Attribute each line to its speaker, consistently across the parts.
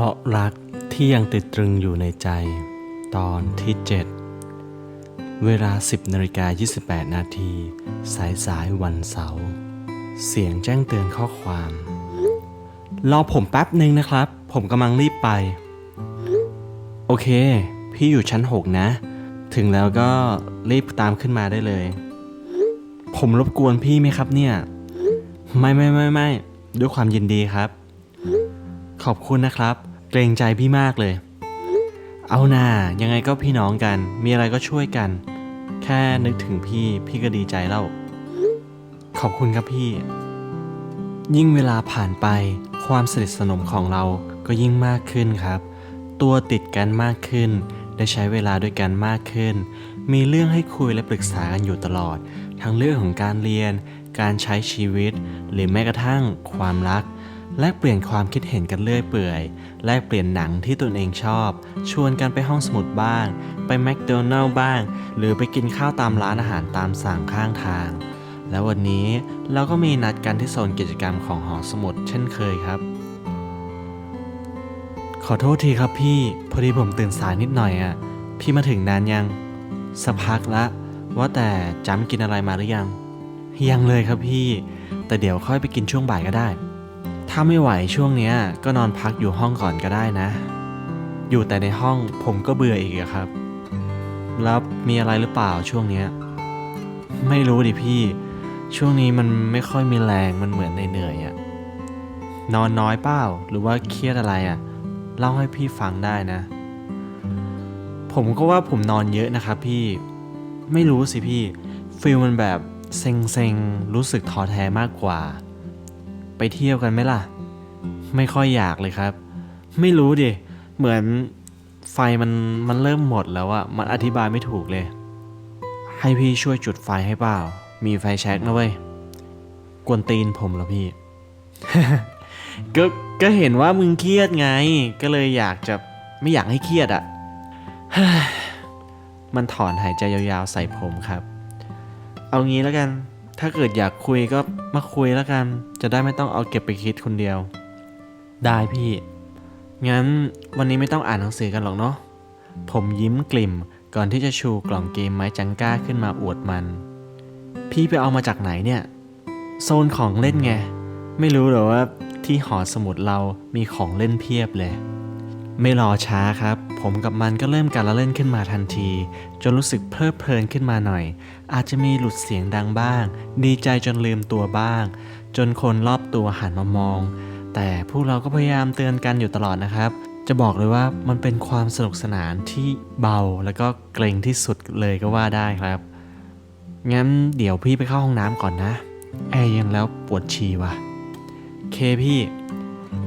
Speaker 1: ราะรักที่ยังติดตรึงอยู่ในใจ ตอนที่ 7 เวลา 10นาฬิกา28 นาที สายสายวันเสาร์เสียงแจ้งเตือนข้อความ รอผมแป๊บหนึ่งนะครับ ผมกำลังรีบไป โอเค พี่อยู่ชั้น 6 นะ ถึงแล้วก็รีบตามขึ้นมาได้เลย ผมรบกวนพี่ไหมครับเนี่ย ไม่ไม่ไม่ไม่ด้วยความยินดีครับ ขอบคุณนะครับ เกรงใจพี่มากเลย เอานายังไงก็พี่น้องกัน มีอะไรก็ช่วยกัน แค่นึกถึงพี่พี่ก็ดีใจแล้ว ขอบคุณครับพี่ ยิ่งเวลาผ่านไปความสนิทสนมของเราก็ยิ่งมากขึ้นครับ ตัวติดกันมากขึ้น ได้ใช้เวลาด้วยกันมากขึ้น มีเรื่องให้คุยและปรึกษากันอยู่ตลอด ทั้งเรื่องของการเรียน การใช้ชีวิต หรือแม้กระทั่งความรัก แลกเปลี่ยนความคิดเห็นกันเรื่อยเปื่อย แลกเปลี่ยนหนังที่ตนเองชอบ ชวนกันไปห้องสมุดบ้าง ไปแมคโดนัลล์บ้าง หรือไปกินข้าวตามร้านอาหารตามสั่งข้างทาง แล้ววันนี้เราก็มีนัดกันที่โซนกิจกรรมของหอสมุดเช่นเคยครับ ขอโทษทีครับพี่ พอดีผมตื่นสายนิดหน่อยอะ่ะ พี่มาถึงนานยังสักพักละ ว่าแต่จำกินอะไรมาหรือยัง ยังเลยครับพี่ แต่เดี๋ยวค่อยไปกินช่วงบ่ายก็ได้ ถ้าไม่ไหวช่วงเนี้ยก็นอนพักอยู่ห้องก่อนก็ได้นะ อยู่แต่ในห้องผมก็เบื่ออีกครับ แล้วมีอะไรหรือเปล่าช่วงเนี้ย ไม่รู้ดิพี่ ช่วงนี้มันไม่ค่อยมีแรงมันเหมือนเหนื่อยอะนอนน้อยเปล่าหรือว่าเครียดอะไรอะเล่าให้พี่ฟังได้นะ ผมก็ว่าผมนอนเยอะนะครับพี่ ไม่รู้สิพี่ฟีลมันแบบเซ็งๆรู้สึกท้อแท้มากกว่า ไปเที่ยวกันไหมล่ะ ไม่ค่อยอยากเลยครับ ไม่รู้ดิ เหมือนไฟมันมันเริ่มหมดแล้วอะมันอธิบายไม่ถูกเลย ให้พี่ช่วยจุดไฟให้เปล่า มีไฟแช็กนะเว้ย กวนตีนผมเหรอพี่ ก็ก็เห็นว่ามึงเครียดไง ก็เลยอยากจะไม่อยากให้เครียดอะมันถอนหายใจยาวๆใส่ผมครับ เอางี้แล้วกัน ถ้าเกิดอยากคุยก็มาคุยแล้วกัน จะได้ไม่ต้องเอาเก็บไปคิดคนเดียว ได้พี่ งั้นวันนี้ไม่ต้องอ่านหนังสือกันหรอกเนาะ ผมยิ้มกลิ่มก่อนที่จะชูกล่องเกมไม้จังก้าขึ้นมาอวดมัน พี่ไปเอามาจากไหนเนี่ย โซนของเล่นไง ไม่รู้เหรอว่าที่หอสมุดเรามีของเล่นเพียบเลย ไม่รอช้าครับ ผมกับมันก็เริ่มการละเล่นขึ้นมาทันที จนรู้สึกเพลิดเพลินขึ้นมาหน่อย อาจจะมีหลุดเสียงดังบ้าง ดีใจจนลืมตัวบ้าง จนคนรอบตัวหันมามอง แต่พวกเราก็พยายามเตือนกันอยู่ตลอดนะครับ จะบอกเลยว่ามันเป็นความสนุกสนานที่เบาแล้วก็เกรงที่สุดเลยก็ว่าได้ครับ งั้นเดี๋ยวพี่ไปเข้าห้องน้ำก่อนนะ แอร์เย็นแล้วปวดฉี่ว่ะเคพี่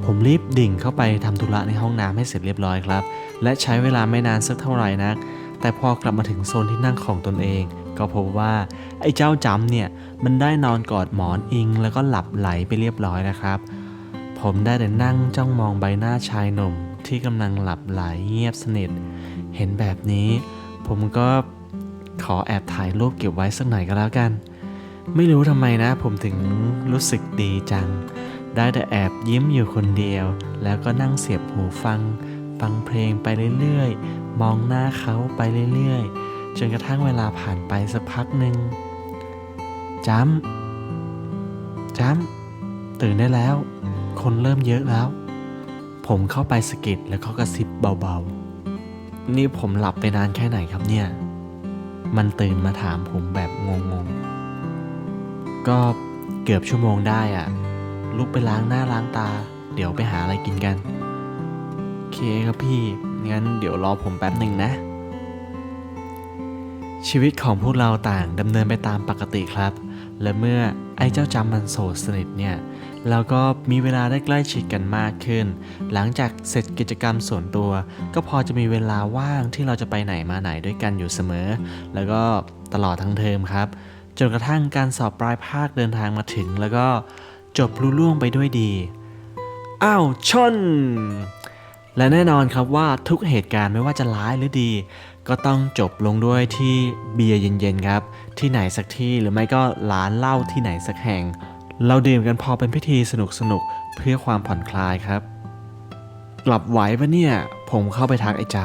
Speaker 1: ผมรีบดิ่งเข้าไปทำธุระในห้องน้ำให้เสร็จเรียบร้อยครับ และใช้เวลาไม่นานสักเท่าไหร่นัก แต่พอกลับมาถึงโซนที่นั่งของตนเอง ก็พบว่าไอ้เจ้าจำเนี่ยมันได้นอนกอดหมอนอิง แล้วก็หลับไหลไปเรียบร้อยนะครับ ผมได้แต่นั่งจ้องมองใบหน้าชายหนุ่มที่กำลังหลับไหลเงียบสนิท เห็นแบบนี้ ผมก็ขอแอบถ่ายรูปเก็บไว้สักหน่อยก็แล้วกัน ไม่รู้ทำไมนะ ผมถึงรู้สึกดีจัง ได้แต่แอบยิ้มอยู่คนเดียว แล้วก็นั่งเสียบหูฟัง ฟังเพลงไปเรื่อยๆ มองหน้าเขาไปเรื่อยๆ จนกระทั่งเวลาผ่านไปสักพักหนึ่งจำจำตื่นได้แล้ว คนเริ่มเยอะแล้ว ผมเข้าไปสกิดแล้วเขากระซิบเบาๆ นี่ผมหลับไปนานแค่ไหนครับเนี่ย มันตื่นมาถามผมแบบงงๆ ก็เกือบชั่วโมงได้อะ ลุกไปล้างหน้าล้างตา เดี๋ยวไปหาอะไรกินกันโอเคครับพี่ งั้นเดี๋ยวรอผมแป๊บหนึ่งนะ ชีวิตของพวกเราต่างดำเนินไปตามปกติครับ และเมื่อไอ้เจ้าจำมันโสดสนิทเนี่ยเราก็มีเวลาได้ใกล้ชิดกันมากขึ้น หลังจากเสร็จกิจกรรมส่วนตัว ก็พอจะมีเวลาว่างที่เราจะไปไหนมาไหนด้วยกันอยู่เสมอ แล้วก็ตลอดทั้งเทอมครับ จนกระทั่งการสอบปลายภาคเดินทางมาถึง แล้วก็ จบลุล่วงไปด้วยดี อ้าวชน และแน่นอนครับว่าทุกเหตุการณ์ไม่ว่าจะร้ายหรือดี ก็ต้องจบลงด้วยที่เบียร์เย็นๆครับ ที่ไหนสักที่หรือไม่ก็ร้านเหล้าที่ไหนสักแห่ง เราดื่มกันพอเป็นพิธีสนุกๆเพื่อความผ่อนคลายครับกลับไหวปะเนี่ย ผมเข้าไปทักไอ้จ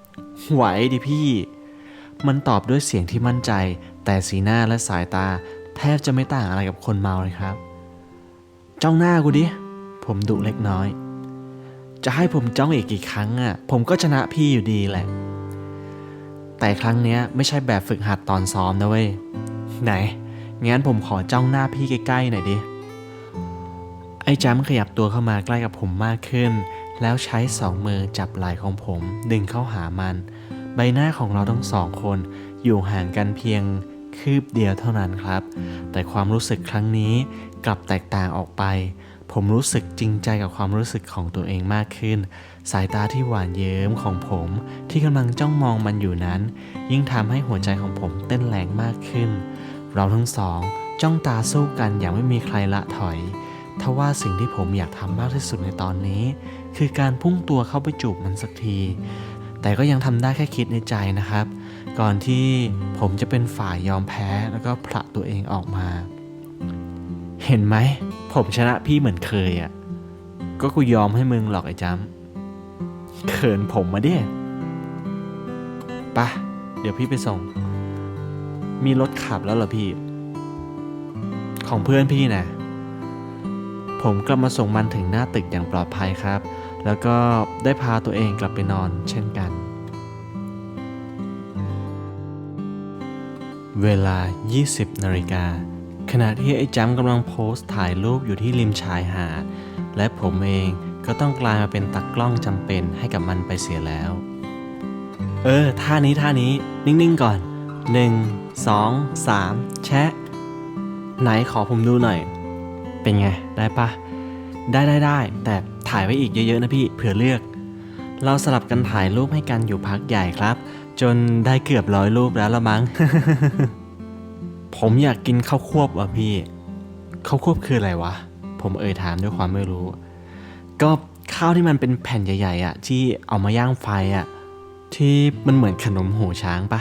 Speaker 1: ำไหวดิพี่ มันตอบด้วยเสียงที่มั่นใจ แต่สีหน้าและสายตา แทบจะไม่ต่างอะไรกับคนเมาเลยครับ จ้องหน้ากูดิ ผมดุเล็กน้อย จะให้ผมจ้องอีกกี่ครั้งอะ ผมก็ชนะพี่อยู่ดีแหละ แต่ครั้งเนี้ยไม่ใช่แบบฝึกหัดตอนซ้อมนะเว้ย ไหน งั้นผมขอจ้องหน้าพี่ใกล้ๆหน่อยดิ ไอ้จ้ำขยับตัวเข้ามาใกล้กับผมมากขึ้น แล้วใช้สองมือจับไหล่ของผม ดึงเข้าหามัน ใบหน้าของเราทั้งสองคน อยู่ห่างกันเพียงคืบเดียวเท่านั้นครับ แต่ความรู้สึกครั้งนี้ กลับแตกต่างออกไป ผมรู้สึกจริงใจกับความรู้สึกของตัวเองมากขึ้น สายตาที่หวานเยิ้มของผมที่กำลังจ้องมองมันอยู่นั้น ยิ่งทำให้หัวใจของผมเต้นแรงมากขึ้น เราทั้งสองจ้องตาสู้กันอย่างไม่มีใครละถอยทว่าสิ่งที่ผมอยากทำมากที่สุดในตอนนี้ คือการพุ่งตัวเข้าไปจูบมันสักที แต่ก็ยังทำได้แค่คิดในใจนะครับ ก่อนที่ผมจะเป็นฝ่ายยอมแพ้แล้วก็ผละตัวเองออกมา เห็นไหม ผมชนะพี่เหมือนเคยอะ่ะ ก็กูยอมให้มึงหรอกไอ้จำเขินผมมาเด้ปะเดี๋ยวพี่ไปส่ง มีรถขับแล้วเหรอพี่ ของเพื่อนพี่นะ ผมกลับมาส่งมันถึงหน้าตึกอย่างปลอดภัยครับ แล้วก็ได้พาตัวเองกลับไปนอนเช่นกัน เวลา 20นาฬิกา ขณะที่ไอ้จัมกำลังโพสต์ถ่ายรูปอยู่ที่ริมชายหาด และผมเองก็ต้องกลายมาเป็นตากล้องจำเป็นให้กับมันไปเสียแล้ว เออ ท่านี้ท่านี้นิ่ง ๆ ก่อน 1 2 3 แชะ ไหนขอผมดูหน่อย เป็นไง ได้ปะ ได้ได้ได้ แต่ถ่ายไว้อีกเยอะ ๆ นะพี่ เผื่อเลือก เราสลับกันถ่ายรูปให้กันอยู่พักใหญ่ครับ จนได้เกือบร้อยรูปแล้วละมั้ง ผมอยากกินข้าวควบว่ะพี่ข้าวควบคืออะไรวะ ผมเอ่ยถามด้วยความไม่รู้ ก็ข้าวที่มันเป็นแผ่นใหญ่ๆอะที่เอามาย่างไฟอะที่มันเหมือนขนมหูช้างปะ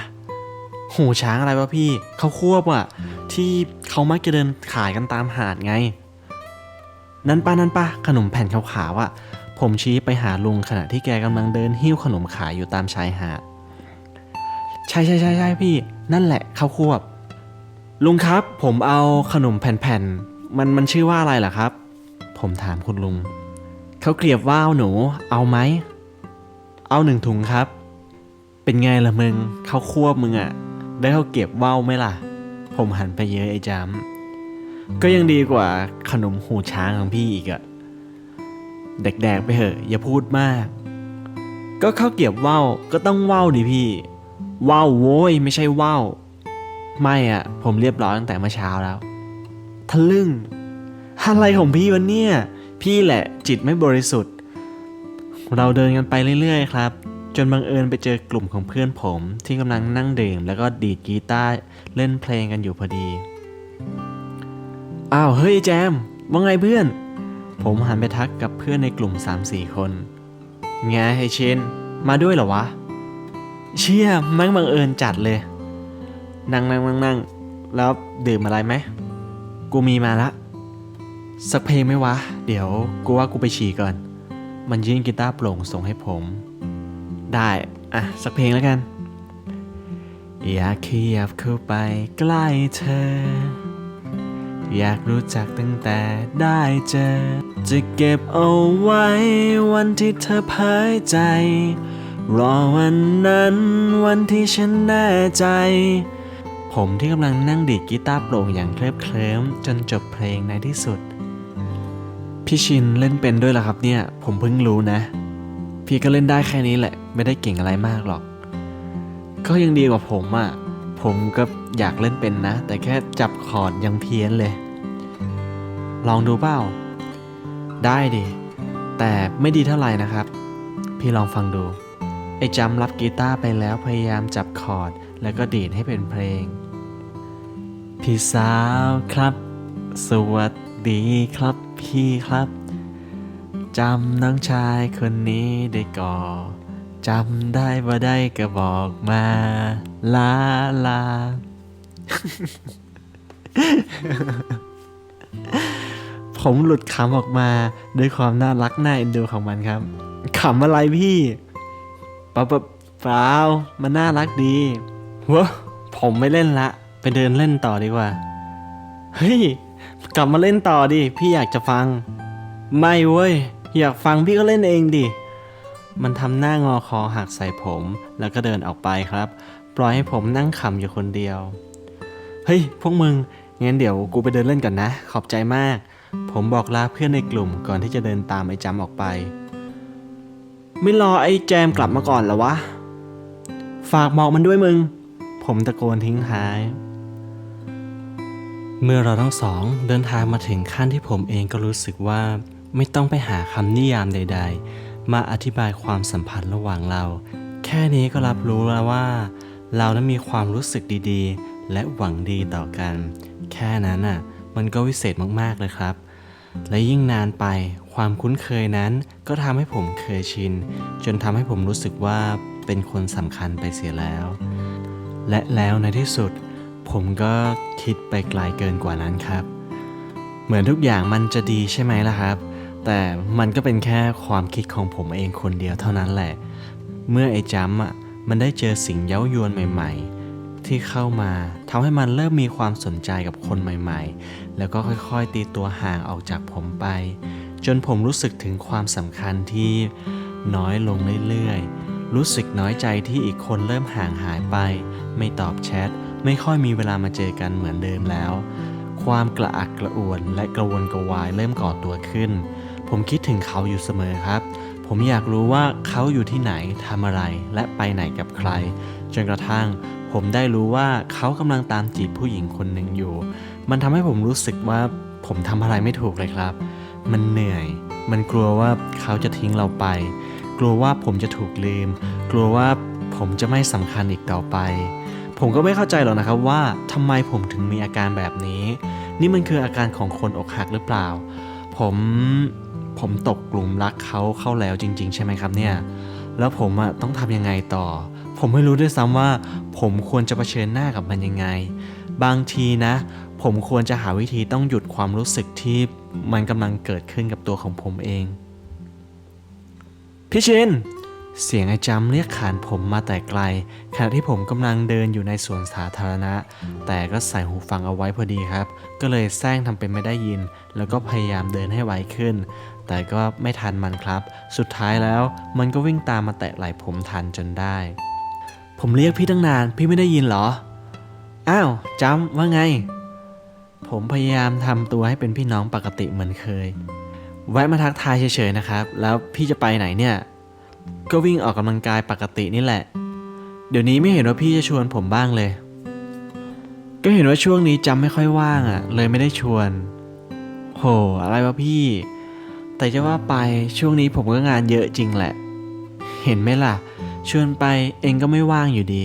Speaker 1: หูช้างอะไรวะพี่ข้าวควบอะที่เขามักจะเดินขายกันตามหาดไง นั่นป้านั่นป้าขนมแผ่นขาวๆอะ ผมชี้ไปหาลุงขณะที่แกกำลังเดินหิ้วขนมขายอยู่ตามชายหาดใช่ใช่ใช่ใช่พี่ นั่นแหละข้าวควบ ลุงครับ ผมเอาขนมแผ่นๆ มันมันชื่อว่าอะไรล่ะครับ ผมถามคุณลุง เขาเกลียบว่าวหนู เอาไหม เอาหนึ่งถุงครับ เป็นไงล่ะมึง เขาวควบมึงอะ ได้เขาวเก็บว่าวไหมล่ะ ผมหันไปเยอะไอ้จำก็ยังดีกว่าขนมหูช้างของพี่อีกอะแดกๆไปเถอะ อย่าพูดมาก ก็ข้าวเกรียบว่าวก็ต้องว่าวดิพี่ ว่าวโว้ยไม่ใช่ว่าว ไม่อะผมเรียบร้อยตั้งแต่เมื่อเช้าแล้ว ทะลึ่ง อะไรของพี่วันเนี่ย พี่แหละจิตไม่บริสุทธิ์ เราเดินกันไปเรื่อยๆ ครับ จนบังเอิญไปเจอกลุ่มของเพื่อนผม ที่กำลังนั่งดื่ม แล้วก็ดีดกีตาร์เล่นเพลงกันอยู่พอดี อ้าว เฮ้ยแจม ว่าไงเพื่อน ผมหันไปทักกับเพื่อนในกลุ่ม 3-4 คน ไงไอเชนมาด้วยเหรอวะ เชี่ยแม่งบังเอิญจัดเลย นั่งนั่งนั่งนั่งแล้วดื่มอะไรไหม กูมีมาละ สักเพลงไหมวะ เดี๋ยวกูว่ากูไปฉี่ก่อน มันยื่นกีตาร์โปร่งส่งให้ผม ได้ อะ สักเพลงแล้วกัน อยากขยับเข้าไปใกล้เธอ อยากรู้จักตั้งแต่ได้เจอ จะเก็บเอาไว้วันที่เธอเผยใจ รอวันนั้นวันที่ฉันแน่ใจ ผมที่กำลังนั่งดีดกีตาร์โปร่งอย่างเคลิบเคลิ้มจนจบเพลงในที่สุด พี่ชินเล่นเป็นด้วยเหรอครับเนี่ย ผมเพิ่งรู้นะ พี่ก็เล่นได้แค่นี้แหละ ไม่ได้เก่งอะไรมากหรอก ก็ยังดีกว่าผมอะ่ะ ผมก็อยากเล่นเป็นนะ แต่แค่จับคอร์ดยังเพี้ยนเลย ลองดูเปล่า ได้ดิ แต่ไม่ดีเท่าไหร่นะครับ พี่ลองฟังดูไอ้จำรับกีตาร์ไปแล้วพยายามจับคอร์ดแล้วก็ดีดให้เป็นเพลง พี่สาวครับ สวัสดีครับพี่ครับ จำน้องชายคนนี้ได้ก่อจำได้ว่าได้ก็บอกมา ลาลา ผมหลุดคำออกมาด้วยความน่ารักน่าเอ็นดูของมันครับขำอะไรพี่ปล่าปล่าเปล่ามันน่ารักดีเวะผมไม่เล่นละ ไปเดินเล่นต่อดีกว่า เฮ้ย กลับมาเล่นต่อดิ พี่อยากจะฟัง ไม่เว้ย อยากฟังพี่ก็เล่นเองดิ มันทำหน้างอคอหักใส่ผม แล้วก็เดินออกไปครับ ปล่อยให้ผมนั่งขำอยู่คนเดียว เฮ้ย พวกมึง งั้นเดี๋ยวกูไปเดินเล่นก่อนนะ ขอบใจมาก ผมบอกลาเพื่อนในกลุ่มก่อนที่จะเดินตามไอ้จำออกไป ไม่รอไอ้แจมกลับมาก่อนเหรอวะ ฝากบอกมันด้วยมึง ผมตะโกนทิ้งท้าย เมื่อเราทั้งสองเดินทางมาถึงขั้นที่ผมเองก็รู้สึกว่า ไม่ต้องไปหาคำนิยามใด ๆ มาอธิบายความสัมพันธ์ระหว่างเรา แค่นี้ก็รับรู้แล้วว่า เรานั้นมีความรู้สึกดีๆ และหวังดีต่อกัน แค่นั้นน่ะมันก็วิเศษมากๆเลยครับ และยิ่งนานไปความคุ้นเคยนั้นก็ทำให้ผมเคยชิน จนทำให้ผมรู้สึกว่าเป็นคนสำคัญไปเสียแล้ว และแล้วในที่สุด ผมก็คิดไปไกลเกินกว่านั้นครับ เหมือนทุกอย่างมันจะดีใช่ไหมล่ะครับ แต่มันก็เป็นแค่ความคิดของผมเองคนเดียวเท่านั้นแหละ เมื่อไอ้จัมอะมันได้เจอสิ่งเย้ายวนใหม่ ๆ ที่เข้ามาทำให้มันเริ่มมีความสนใจกับคนใหม่ ๆ แล้วก็ค่อยๆ ตีตัวห่างออกจากผมไป จนผมรู้สึกถึงความสำคัญที่น้อยลงเรื่อยๆ รู้สึกน้อยใจที่อีกคนเริ่มห่างหายไป ไม่ตอบแชท ไม่ค่อยมีเวลามาเจอกันเหมือนเดิมแล้ว ความกระอักกระอ่วนและกระวนกระวายเริ่มก่อตัวขึ้น ผมคิดถึงเขาอยู่เสมอครับ ผมอยากรู้ว่าเขาอยู่ที่ไหนทำอะไรและไปไหนกับใคร จนกระทั่งผมได้รู้ว่าเขากำลังตามจีบผู้หญิงคนหนึ่งอยู่ มันทำให้ผมรู้สึกว่าผมทำอะไรไม่ถูกเลยครับ มันเหนื่อย มันกลัวว่าเขาจะทิ้งเราไป กลัวว่าผมจะถูกลืม กลัวว่าผมจะไม่สำคัญอีกต่อไป ผมก็ไม่เข้าใจหรอกนะครับว่าทำไมผมถึงมีอาการแบบนี้ นี่มันคืออาการของคนอกหักหรือเปล่า ผมผมตกกลุ่มรักเขาเข้าแล้วจริง ๆ ใช่ไหมครับเนี่ย แล้วผมอะต้องทำยังไงต่อ ผมไม่รู้ด้วยซ้ำว่า ผมควรจะเผชิญหน้ากับมันยังไง บางทีนะ ผมควรจะหาวิธีต้องหยุดความรู้สึกที่มันกำลังเกิดขึ้นกับตัวของผมเอง พี่ชิน เสียงไอ้จำเรียกขานผมมาแต่ไกล ขณะที่ผมกำลังเดินอยู่ในสวนสาธารณะ แต่ก็ใส่หูฟังเอาไว้พอดีครับ ก็เลยแซงทำเป็นไม่ได้ยิน แล้วก็พยายามเดินให้ไวขึ้น แต่ก็ไม่ทันมันครับ สุดท้ายแล้วมันก็วิ่งตามมาแตะไหล่ผมทันจนได้ ผมเรียกพี่ตั้งนาน พี่ไม่ได้ยินเหรอ อ้าวจำว่าไง ผมพยายามทำตัวให้เป็นพี่น้องปกติเหมือนเคย แวะมาทักทายเฉยๆนะครับ แล้วพี่จะไปไหนเนี่ย ก็วิ่งออกกำลังกายปกตินี่แหละ เดี๋ยวนี้ไม่เห็นว่าพี่จะชวนผมบ้างเลย ก็เห็นว่าช่วงนี้จำไม่ค่อยว่างอะ่ะ เลยไม่ได้ชวน โห อะไรวะพี่ แต่จะว่าไปช่วงนี้ผมก็งานเยอะจริงแหละ เห็นไหมล่ะ ชวนไปเองก็ไม่ว่างอยู่ดี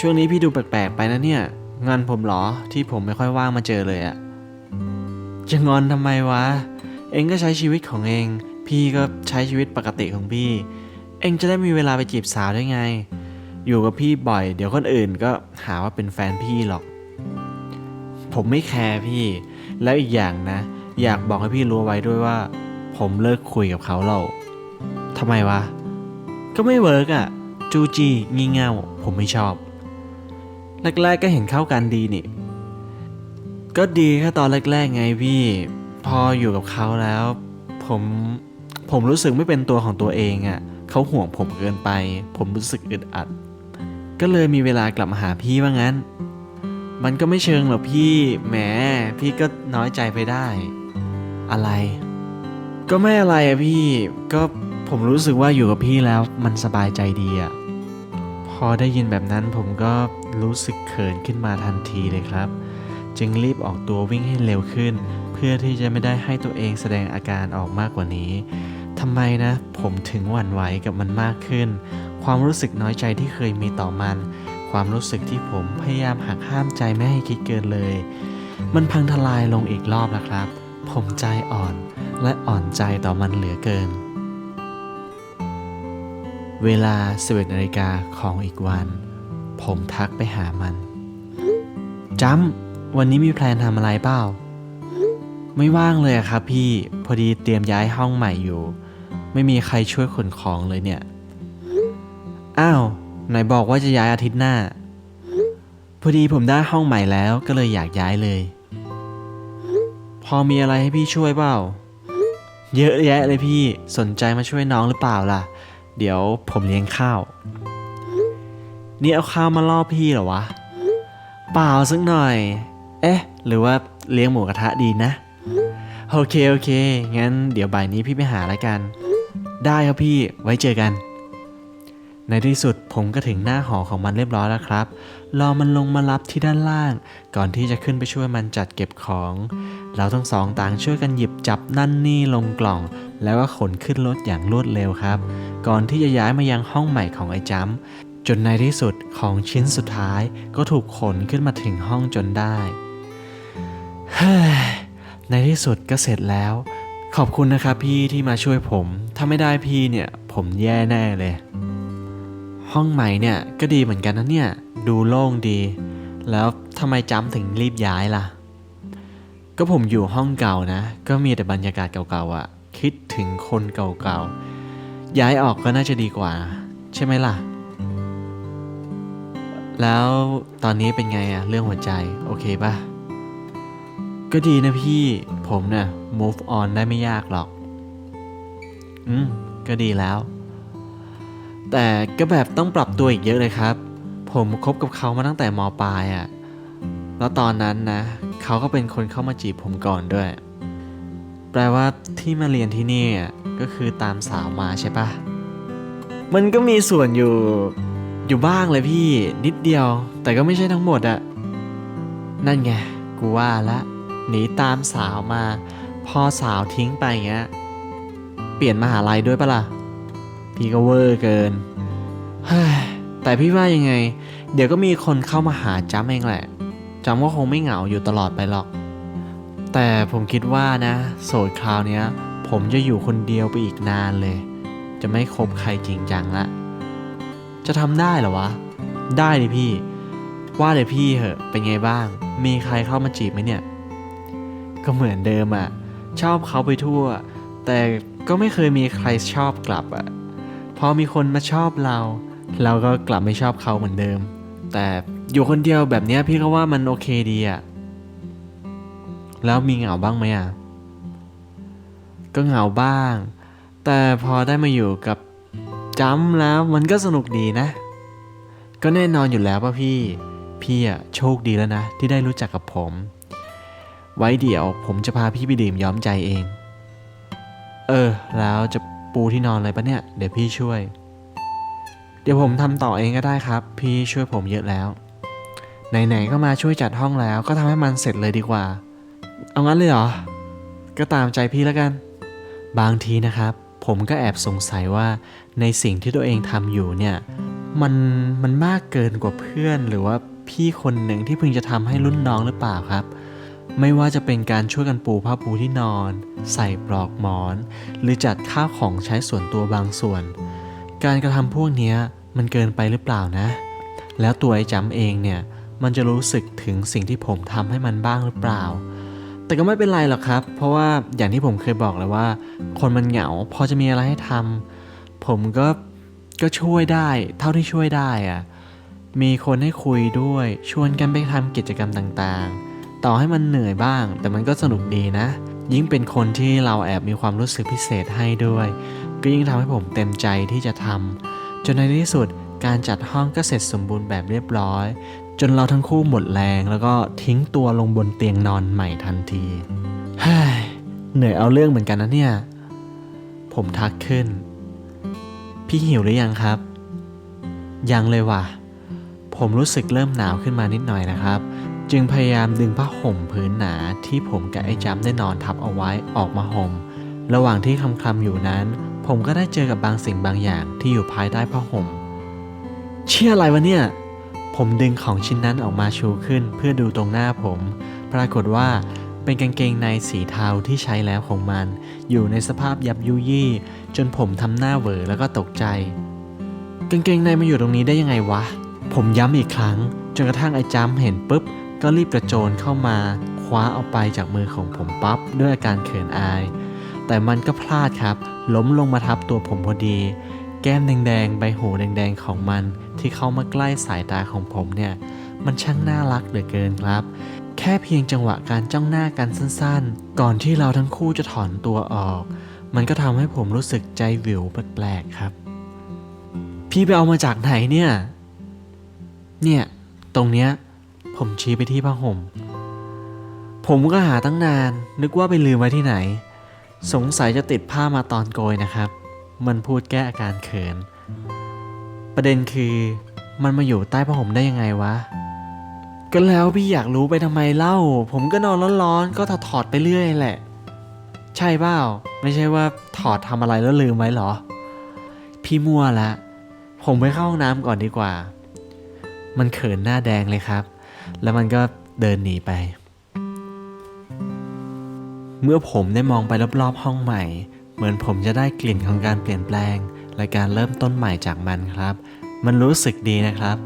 Speaker 1: ช่วงนี้พี่ดูแปลกๆไปนะเนี่ยงอนผมเหรอที่ผมไม่ค่อยว่างมาเจอเลยอะจะงอนทำไมวะ เองก็ใช้ชีวิตของเอง พี่ก็ใช้ชีวิตปกติของพี่ เองจะได้มีเวลาไปจีบสาวได้ไง อยู่กับพี่บ่อย เดี๋ยวคนอื่นก็หาว่าเป็นแฟนพี่หรอก ผมไม่แคร์พี่ แล้วอีกอย่างนะ อยากบอกให้พี่รู้ไว้ด้วยว่า ผมเลิกคุยกับเขาแล้วทำไมวะ ก็ไม่เวิร์กอะจูจีงี่เง่าผมไม่ชอบ แรกๆก็เห็นเข้ากันดีนี่ ก็ดีแค่ตอนแรกๆไงพี่ พออยู่กับเขาแล้ว ผม ผมรู้สึกไม่เป็นตัวของตัวเองอะ่ะเขาห่วงผมเกินไป ผมรู้สึกอึดอัด ก็เลยมีเวลากลับมาหาพี่ว่างั้น มันก็ไม่เชิงหรอกพี่ แหม พี่ก็น้อยใจไปได้ อะไร ก็ไม่อะไรอะพี่ ก็ผมรู้สึกว่าอยู่กับพี่แล้วมันสบายใจดีอะพอได้ยินแบบนั้นผมก็รู้สึกเขินขึ้นมาทันทีเลยครับ จึงรีบออกตัววิ่งให้เร็วขึ้น เพื่อที่จะไม่ได้ให้ตัวเองแสดงอาการออกมากกว่านี้ทำไมนะ ผมถึงหวั่นไหวกับมันมากขึ้น ความรู้สึกน้อยใจที่เคยมีต่อมัน ความรู้สึกที่ผมพยายามหักห้ามใจไม่ให้คิดเกินเลย มันพังทลายลงอีกรอบแล้วครับ ผมใจอ่อนและอ่อนใจต่อมันเหลือเกิน เวลา11นาฬิกาของอีกวัน ผมทักไปหามันจำวันนี้มีแพลนทำอะไรเปล่า ไม่ว่างเลยครับพี่พอดีเตรียมย้ายห้องใหม่อยู่ ไม่มีใครช่วยขนของเลยเนี่ย อ้าวไหนบอกว่าจะย้ายอาทิตย์หน้า พอดีผมได้ห้องใหม่แล้วก็เลยอยากย้ายเลย พอมีอะไรให้พี่ช่วยเปล่า เยอะแยะเลยพี่สนใจมาช่วยน้องหรือเปล่าล่ะ เดี๋ยวผมเลี้ยงข้าว นี่เอาข้าวมาล่อพี่เหรอวะ เปล่าสักหน่อย เอ๊ะ หรือว่าเลี้ยงหมูกระทะดีนะ โอเคโอเค งั้นเดี๋ยวบ่ายนี้พี่ไปหาแล้วกัน ได้ครับพี่ ไว้เจอกัน ในที่สุดผมก็ถึงหน้าหอของมันเรียบร้อยแล้วครับ รอมันลงมารับที่ด้านล่าง ก่อนที่จะขึ้นไปช่วยมันจัดเก็บของ เราทั้งสองต่างช่วยกันหยิบจับนั่นนี่ลงกล่อง แล้วก็ขนขึ้นรถอย่างรวดเร็วครับ ก่อนที่จะย้ายมายังห้องใหม่ของไอ้จัมจนในที่สุดของชิ้นสุดท้ายก็ถูกขนขึ้นมาถึงห้องจนได้เฮ้ย ในที่สุดก็เสร็จแล้ว ขอบคุณนะครับพี่ที่มาช่วยผม ถ้าไม่ได้พี่เนี่ยผมแย่แน่เลย ห้องใหม่เนี่ยก็ดีเหมือนกันนะเนี่ย ดูโล่งดี แล้วทำไมจำถึงรีบย้ายล่ะ ก็ผมอยู่ห้องเก่านะ ก็มีแต่บรรยากาศเก่าๆอะ่ะ คิดถึงคนเก่าๆ ย้ายออกก็น่าจะดีกว่า ใช่ไหมล่ะ แล้วตอนนี้เป็นไงอะเรื่องหัวใจ โอเคปะ ก็ดีนะพี่ ผมเนะ่ะ move on ได้ไม่ยากหรอก อืม ก็ดีแล้ว แต่ก็แบบต้องปรับตัวอีกเยอะเลยครับ ผมคบกับเขามาตั้งแต่มปลายอะ่ะ แล้วตอนนั้นนะ เขาก็เป็นคนเข้ามาจีบผมก่อนด้วย แปลว่าที่มาเรียนที่นี่อะก็คือตามสาวมาใช่ปะ มันก็มีส่วนอยู่ อยู่บ้างเลยพี่ นิดเดียว แต่ก็ไม่ใช่ทั้งหมดอะนั่นไง กูว่าละ หนีตามสาวมา พอสาวทิ้งไปอย่างเงี้ย เปลี่ยนมหาลัยด้วยปะล่ะ พี่ก็เวอร์เกิน แต่พี่ว่ายังไง เดี๋ยวก็มีคนเข้ามาหาจ้ำเองแหละจ้ำก็คงไม่เหงาอยู่ตลอดไปหรอก แต่ผมคิดว่านะ โสดคราวนี้ผมจะอยู่คนเดียวไปอีกนานเลย จะไม่คบใครจริงจังละ จะทำได้เหรอวะ ได้ดิพี่ ว่าเลยพี่เหอะ เป็นไงบ้าง มีใครเข้ามาจีบไหมเนี่ย ก็เหมือนเดิมอะชอบเขาไปทั่ว แต่ก็ไม่เคยมีใครชอบกลับอะพอมีคนมาชอบเรา เราก็กลับไม่ชอบเขาเหมือนเดิม แต่อยู่คนเดียวแบบนี้พี่ก็ว่ามันโอเคดีอะแล้วมีเหงาบ้างไหมอะก็เหงาบ้าง แต่พอได้มาอยู่กับจำแล้วมันก็สนุกดีนะ ก็แน่นอนอยู่แล้วป่ะพี่ พี่อะโชคดีแล้วนะ ที่ได้รู้จักกับผม ไว้เดี๋ยวผมจะพาพี่ไปดื่มย้อมใจเอง เออ แล้วจะปูที่นอนเลยปะเนี่ย เดี๋ยวพี่ช่วย เดี๋ยวผมทำต่อเองก็ได้ครับ พี่ช่วยผมเยอะแล้ว ไหนๆก็มาช่วยจัดห้องแล้วก็ทำให้มันเสร็จเลยดีกว่า เอางั้นเลยเหรอ ก็ตามใจพี่แล้วกัน บางทีนะครับ ผมก็แอบสงสัยว่าในสิ่งที่ตัวเองทำอยู่เนี่ยมันมันมากเกินกว่าเพื่อนหรือว่าพี่คนหนึ่งที่เพิ่งจะทำให้รุ่นน้องหรือเปล่าครับ ไม่ว่าจะเป็นการช่วยกันปูผ้าปูที่นอน ใส่ปลอกหมอน หรือจัดข้าวของใช้ส่วนตัวบางส่วน การกระทำพวกนี้มันเกินไปหรือเปล่านะ แล้วตัวไอ้จำเองเนี่ยมันจะรู้สึกถึงสิ่งที่ผมทำให้มันบ้างหรือเปล่า แต่ก็ไม่เป็นไรหรอกครับ เพราะว่าอย่างที่ผมเคยบอกแล้วว่า คนมันเหงาพอจะมีอะไรให้ทำผมก็ก็ช่วยได้ เท่าที่ช่วยได้อะมีคนให้คุยด้วย ชวนกันไปทำกิจกรรมต่างๆ ต่อให้มันเหนื่อยบ้าง แต่มันก็สนุกดีนะ ยิ่งเป็นคนที่เราแอบมีความรู้สึกพิเศษให้ด้วย ก็ยิ่งทำให้ผมเต็มใจที่จะทำจนในที่สุดการจัดห้องก็เสร็จสมบูรณ์แบบเรียบร้อย จนเราทั้งคู่หมดแรง แล้วก็ทิ้งตัวลงบนเตียงนอนใหม่ทันทีเฮ้ยเหนื่อยเอาเรื่องเหมือนกันนะเนี่ย ผมทักขึ้น พี่หิวหรือยังครับ ยังเลยว่ะ ผมรู้สึกเริ่มหนาวขึ้นมานิดหน่อยนะครับ จึงพยายามดึงผ้าห่มผืนหนาที่ผมกับไอ้จัมได้นอนทับเอาไว้ออกมาห่ม ระหว่างที่คลำอยู่นั้น ผมก็ได้เจอกับบางสิ่งบางอย่างที่อยู่ภายใต้ผ้าห่ม เชี่ยอะไรวะเนี่ย ผมดึงของชิ้นนั้นออกมาชูขึ้นเพื่อดูตรงหน้าผม ปรากฏว่าเป็นกางเกงในสีเทาที่ใช้แล้วของมัน อยู่ในสภาพยับยุยี่ จนผมทำหน้าเหวอแล้วก็ตกใจ กางเกงในมาอยู่ตรงนี้ได้ยังไงวะ ผมย้ำอีกครั้งจนกระทั่งไอ้จัมเห็นปุ๊บ ก็รีบกระโจนเข้ามาคว้าเอาไปจากมือของผมปั๊บด้วยอาการเขินอาย แต่มันก็พลาดครับ ล้มลงมาทับตัวผมพอดี แก้มแดงๆ ใบหูแดงๆ ของมัน ที่เข้ามาใกล้สายตาของผมเนี่ย มันช่างน่ารักเหลือเกินครับ แค่เพียงจังหวะการจ้องหน้ากันสั้นๆ ก่อนที่เราทั้งคู่จะถอนตัวออก มันก็ทำให้ผมรู้สึกใจวิวแปลกๆครับ พี่ไปเอามาจากไหนเนี่ย เนี่ย ตรงเนี้ย ผมชี้ไปที่ผ้าห่ม ผมก็หาตั้งนาน นึกว่าไปลืมไว้ที่ไหน สงสัยจะติดผ้ามาตอนโกยนะครับ มันพูดแก้อาการเขิน ประเด็นคือมันมาอยู่ใต้ผ้าห่มได้ยังไงวะ ก็แล้วพี่อยากรู้ไปทำไมเล่า ผมก็นอนร้อนๆ ก็ถอดถอดไปเรื่อยแหละ ใช่เปล่า ไม่ใช่ว่าถอดทำอะไรแล้วลืมไว้เหรอ พี่มั่วละ ผมไปเข้าห้องน้ำก่อนดีกว่า มันเขินหน้าแดงเลยครับ แล้วมันก็เดินหนีไป เมื่อผมได้มองไปรอบๆห้องใหม่ เหมือนผมจะได้กลิ่นของการเปลี่ยนแปลง และการเริ่มต้นใหม่จากมันครับ มันรู้สึกดีนะครับ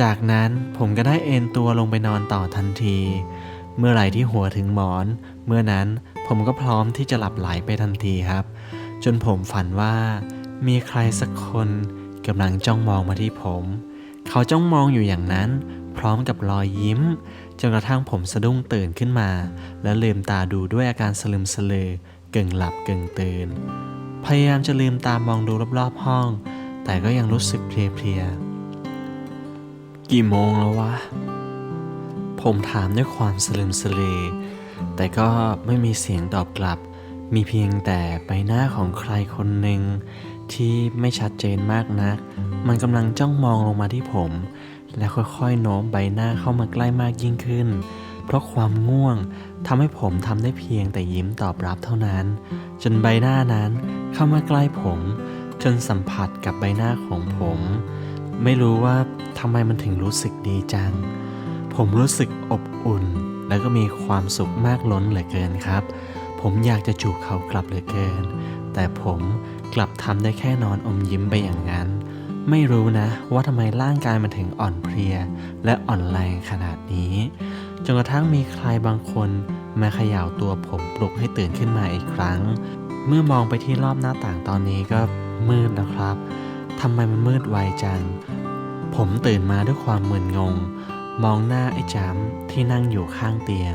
Speaker 1: จากนั้นผมก็ได้เอนตัวลงไปนอนต่อทันที เมื่อไหร่ที่หัวถึงหมอน เมื่อนั้นผมก็พร้อมที่จะหลับไหลไปทันทีครับ จนผมฝันว่ามีใครสักคนกำลังจ้องมองมาที่ผม เขาจ้องมองอยู่อย่างนั้น พร้อมกับรอยยิ้ม จนกระทั่งผมสะดุ้งตื่นขึ้นมา และลืมตาดูด้วยอาการสลึมสลือกึ่งหลับกึ่งตื่น พยายามจะลืมตามองดูรอบๆห้อง แต่ก็ยังรู้สึกเพลียๆ กี่โมงแล้ววะ ผมถามด้วยความสลึมสลือ แต่ก็ไม่มีเสียงตอบกลับ มีเพียงแต่ใบหน้าของใครคนหนึ่งที่ไม่ชัดเจนมากนัก มันกำลังจ้องมองลงมาที่ผม และค่อยๆโน้มใบหน้าเข้ามาใกล้มากยิ่งขึ้น เพราะความง่วงทำให้ผมทำได้เพียงแต่ยิ้มตอบรับเท่านั้น จนใบหน้านั้นเข้ามาใกล้ผม จนสัมผัสกับใบหน้าของผม ไม่รู้ว่าทำไมมันถึงรู้สึกดีจัง ผมรู้สึกอบอุ่น แล้วก็มีความสุขมากล้นเหลือเกินครับ ผมอยากจะจูบเขากลับเหลือเกิน แต่ผมกลับทำได้แค่นอนอมยิ้มไปอย่างนั้น ไม่รู้นะว่าทำไมร่างกายมันถึงอ่อนเพลีย และอ่อนแรงขนาดนี้ จนกระทั่งมีใครบางคนมาเขย่าตัวผมปลุกให้ตื่นขึ้นมาอีกครั้ง เมื่อมองไปที่รอบหน้าต่างตอนนี้ก็มืดแล้วครับทำไมมันมืดไวจัง ผมตื่นมาด้วยความมึนงง มองหน้าไอ้จำที่นั่งอยู่ข้างเตียง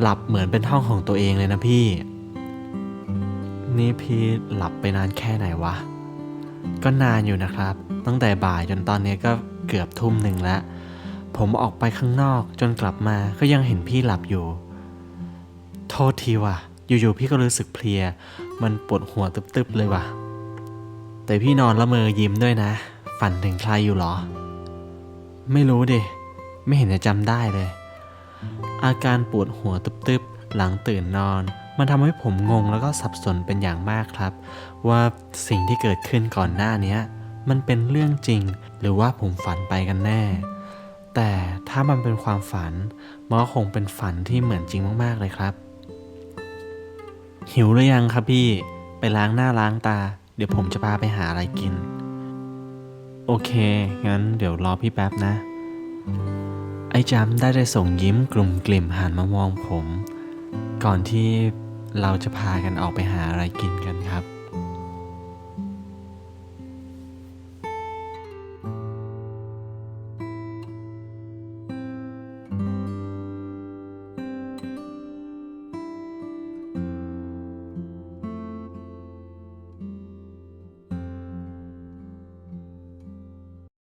Speaker 1: หลับเหมือนเป็นห้องของตัวเองเลยนะพี่ นี่พี่หลับไปนานแค่ไหนวะ ก็นานอยู่นะครับ ตั้งแต่บ่ายจนตอนนี้ก็เกือบทุ่มหนึ่งแล้วผมออกไปข้างนอกจนกลับมาก็ยังเห็นพี่หลับอยู่ โทษทีว่ะ อยู่ๆพี่ก็รู้สึกเพลีย มันปวดหัวตึบๆเลยว่ะ แต่พี่นอนละเมอยิ้มด้วยนะ ฝันถึงใครอยู่หรอ ไม่รู้ดิ ไม่เห็นจะจำได้เลย อาการปวดหัวตึบๆ หลังตื่นนอน มันทำให้ผมงงแล้วก็สับสนเป็นอย่างมากครับ ว่าสิ่งที่เกิดขึ้นก่อนหน้านี้มันเป็นเรื่องจริง หรือว่าผมฝันไปกันแน่ แต่ถ้ามันเป็นความฝันมันก็คงเป็นฝันที่เหมือนจริงมากๆเลยครับ หิวหรือยังครับพี่ ไปล้างหน้าล้างตา เดี๋ยวผมจะพาไปหาอะไรกิน โอเค งั้นเดี๋ยวรอพี่แป๊บนะ ไอ้จำได้ได้ส่งยิ้มกลุ่มกลิ่มหันมามองผม ก่อนที่ เราจะพากันออกไปหาอะไรกินกันครับ